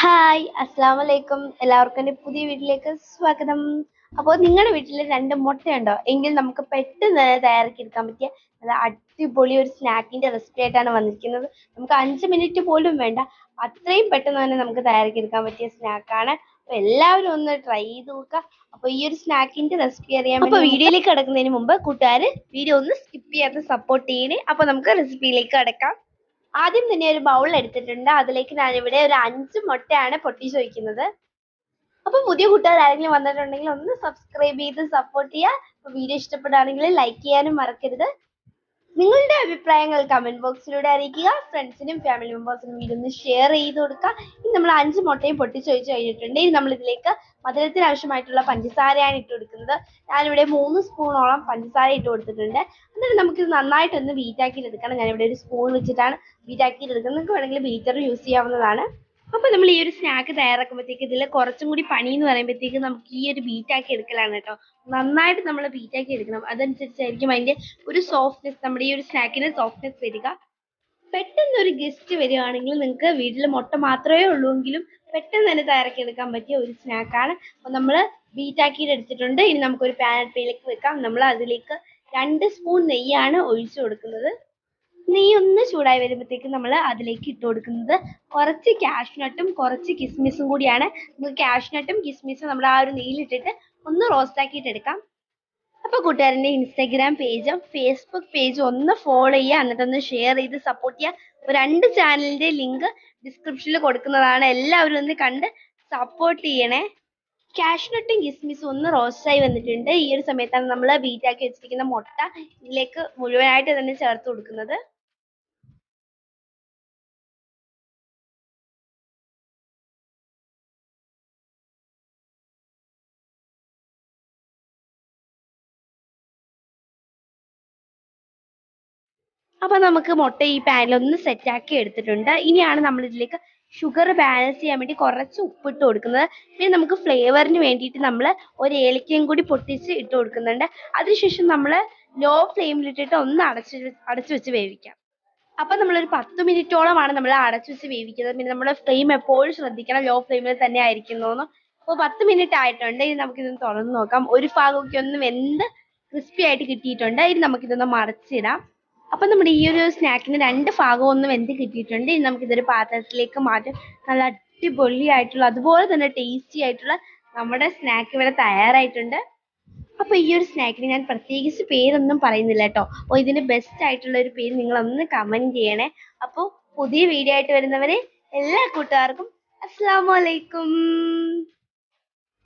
Hi അസ്സാം വലൈക്കും എല്ലാവർക്കും എന്റെ പുതിയ വീട്ടിലേക്ക് സ്വാഗതം. അപ്പോൾ നിങ്ങളുടെ വീട്ടിൽ രണ്ട് മുട്ടയുണ്ടോ? എങ്കിൽ നമുക്ക് പെട്ടെന്ന് തന്നെ തയ്യാറാക്കി എടുക്കാൻ പറ്റിയ നല്ല അടിപൊളി ഒരു സ്നാക്കിന്റെ റെസിപ്പി ആയിട്ടാണ് വന്നിരിക്കുന്നത്. നമുക്ക് അഞ്ച് മിനിറ്റ് പോലും വേണ്ട. അത്രയും പെട്ടെന്ന് തന്നെ നമുക്ക് തയ്യാറാക്കി എടുക്കാൻ പറ്റിയ സ്നാക്കാണ് അപ്പോൾ എല്ലാവരും ഒന്ന് ട്രൈ ചെയ്ത് നോക്കുക. അപ്പോൾ ഈ ഒരു സ്നാക്കിന്റെ റെസിപ്പി അറിയാൻ അപ്പോൾ വീഡിയോയിലേക്ക് കിടക്കുന്നതിന് മുമ്പ് കൂട്ടുകാർ വീഡിയോ ഒന്ന് സ്കിപ്പ് ചെയ്യാതെ സപ്പോർട്ട് ചെയ്യണേ. അപ്പോൾ നമുക്ക് റെസിപ്പിയിലേക്ക് കിടക്കാം. ആദ്യം തന്നെ ഒരു ബൗൾ എടുത്തിട്ടുണ്ട്. അതിലേക്ക് ഞാൻ ഇവിടെ ഒരു അഞ്ച് മുട്ടയാണ് പൊട്ടിച്ച് വയ്ക്കുന്നത്. അപ്പൊ പുതിയ കൂട്ടുകാർ ആരെങ്കിലും വന്നിട്ടുണ്ടെങ്കിൽ ഒന്ന് സബ്സ്ക്രൈബ് ചെയ്ത് സപ്പോർട്ട് ചെയ്യുക. വീഡിയോ ഇഷ്ടപ്പെടുകയാണെങ്കിൽ ലൈക്ക് ചെയ്യാനും മറക്കരുത്. നിങ്ങളുടെ അഭിപ്രായങ്ങൾ കമന്റ് ബോക്സിലൂടെ അറിയിക്കുക. ഫ്രണ്ട്സിനും ഫാമിലി മെമ്പേഴ്സിനും ഒന്ന് ഷെയർ ചെയ്ത് കൊടുക്കുക. ഇനി നമ്മൾ അഞ്ച് മുട്ടയും പൊട്ടിച്ച് വെച്ച് കഴിഞ്ഞിട്ടുണ്ട്. ഇനി നമ്മൾ ഇതിലേക്ക് മധുരത്തിന് ആവശ്യമായിട്ടുള്ള പഞ്ചസാരയാണ് ഇട്ട് കൊടുക്കുന്നത്. ഞാനിവിടെ മൂന്ന് സ്പൂണോളം പഞ്ചസാര ഇട്ട് കൊടുത്തിട്ടുണ്ട്. എന്നിട്ട് നമുക്കിത് നന്നായിട്ടൊന്ന് എടുക്കണം ഞാനിവിടെ ഒരു സ്പൂൺ വെച്ചിട്ടാണ് ബീറ്റാക്കി എടുക്കുന്നത് നിങ്ങൾക്ക് വേണമെങ്കിൽ ബീറ്റർ യൂസ് ചെയ്യാവുന്നതാണ്. അപ്പോൾ നമ്മൾ ഈ ഒരു സ്നാക്ക് തയ്യാറാക്കുമ്പോഴത്തേക്ക് ഇതിൽ കുറച്ചും കൂടി പണി എന്ന് പറയുമ്പോഴത്തേക്ക് നമുക്ക് ഈ ഒരു ബീറ്റാക്കി എടുക്കലാണ് കേട്ടോ. നന്നായിട്ട് നമ്മൾ ബീറ്റാക്കി എടുക്കണം. അതനുസരിച്ചായിരിക്കും അതിന്റെ ഒരു സോഫ്റ്റ്നെസ് നമ്മുടെ ഈ ഒരു സ്നാക്കിന് സോഫ്റ്റ്നെസ് വരിക. പെട്ടെന്ന് ഒരു ഗസ്റ്റ് വരികയാണെങ്കിൽ നിങ്ങൾക്ക് വീട്ടിൽ മുട്ട മാത്രമേ ഉള്ളൂ എങ്കിലും പെട്ടെന്ന് തന്നെ തയ്യാറാക്കി എടുക്കാൻ പറ്റിയ ഒരു സ്നാക്കാണ് അപ്പോൾ നമ്മൾ ബീറ്റാക്കിയിട്ട് എടുത്തിട്ടുണ്ട്. ഇനി നമുക്കൊരു പാൻ അടുപ്പിലേക്ക് വെക്കാം. നമ്മൾ അതിലേക്ക് രണ്ട് സ്പൂൺ നെയ്യാണ് ഒഴിച്ചു കൊടുക്കുന്നത്. ചൂടായി വരുമ്പോഴത്തേക്ക് നമ്മൾ അതിലേക്ക് ഇട്ട് കൊടുക്കുന്നത് കുറച്ച് കാഷ്നട്ടും കുറച്ച് കിസ്മിസും കൂടിയാണ്. നമുക്ക് കാഷ്നട്ടും കിസ്മിസും നമ്മൾ ആ ഒരു നെയ്യിലിട്ടിട്ട് ഒന്ന് റോസ്റ്റ് ആക്കിയിട്ട് എടുക്കാം. അപ്പോൾ കൂട്ടുകാരന്റെ ഇൻസ്റ്റാഗ്രാം പേജും ഫേസ്ബുക്ക് പേജും ഒന്ന് ഫോളോ ചെയ്യുക. എന്നിട്ടൊന്ന് ഷെയർ ചെയ്ത് സപ്പോർട്ട് ചെയ്യുക. രണ്ട് ചാനലിന്റെ ലിങ്ക് ഡിസ്ക്രിപ്ഷനിൽ കൊടുക്കുന്നതാണ്. എല്ലാവരും ഒന്ന് കണ്ട് സപ്പോർട്ട് ചെയ്യണേ. കാഷ്നട്ടും കിസ്മിസും ഒന്ന് റോസ്റ്റായി വന്നിട്ടുണ്ട്. ഈ ഒരു സമയത്താണ് നമ്മൾ ബീറ്റാക്കി വെച്ചിരിക്കുന്ന മുട്ട ഇതിലേക്ക് മുഴുവനായിട്ട് തന്നെ ചേർത്ത് കൊടുക്കുന്നത്. അപ്പൊ നമുക്ക് മുട്ട ഈ പാനിൽ ഒന്ന് സെറ്റ് ആക്കി എടുത്തിട്ടുണ്ട്. ഇനിയാണ് നമ്മൾ ഇതിലേക്ക് ഷുഗർ ബാലൻസ് ചെയ്യാൻ വേണ്ടി കുറച്ച് ഉപ്പിട്ട് കൊടുക്കുന്നത്. പിന്നെ നമുക്ക് ഫ്ലേവറിന് വേണ്ടിയിട്ട് നമ്മൾ ഒരു ഏലക്കയും കൂടി പൊട്ടിച്ച് ഇട്ട് കൊടുക്കുന്നുണ്ട്. അതിനുശേഷം നമ്മൾ ലോ ഫ്ലെയിമിലിട്ടിട്ട് ഒന്ന് അടച്ച് അടച്ചു വെച്ച് വേവിക്കാം. അപ്പൊ നമ്മളൊരു പത്ത് മിനിറ്റോളമാണ് നമ്മൾ അടച്ചു വെച്ച് വേവിക്കുന്നത്. പിന്നെ നമ്മുടെ ഫ്ലെയിം എപ്പോഴും ശ്രദ്ധിക്കണം. ലോ ഫ്ലെയിമിൽ തന്നെ ആയിരിക്കുന്നു അപ്പോൾ പത്ത് മിനിറ്റ് ആയിട്ടുണ്ട്. ഇനി നമുക്കിതൊന്ന് തുറന്ന് നോക്കാം. ഒരു ഭാഗമൊക്കെ ഒന്ന് വെന്ത് ക്രിസ്പി ആയിട്ട് കിട്ടിയിട്ടുണ്ട്. ഇനി നമുക്കിതൊന്ന് മറച്ചിടാം. അപ്പൊ നമ്മുടെ ഈ ഒരു സ്നാക്കിന് രണ്ട് ഭാഗവും ഒന്ന് വെന്ത് കിട്ടിയിട്ടുണ്ട്. ഇനി നമുക്കിതൊരു പാത്രത്തിലേക്ക് മാറ്റാം. നല്ല അടിപൊളിയായിട്ടുള്ള അതുപോലെ തന്നെ ടേസ്റ്റി ആയിട്ടുള്ള നമ്മുടെ സ്നാക്ക് ഇവിടെ തയ്യാറായിട്ടുണ്ട്. അപ്പൊ ഈ ഒരു സ്നാക്കിന് ഞാൻ പ്രത്യേകിച്ച് പേരൊന്നും പറയുന്നില്ല കേട്ടോ. അപ്പോൾ ഇതിന് ബെസ്റ്റ് ആയിട്ടുള്ള ഒരു പേര് നിങ്ങൾ ഒന്ന് കമന്റ് ചെയ്യണേ. അപ്പോൾ പുതിയ വീഡിയോ ആയിട്ട് വരുന്നവരെ എല്ലാ കൂട്ടുകാർക്കും അസ്സാം വലൈക്കും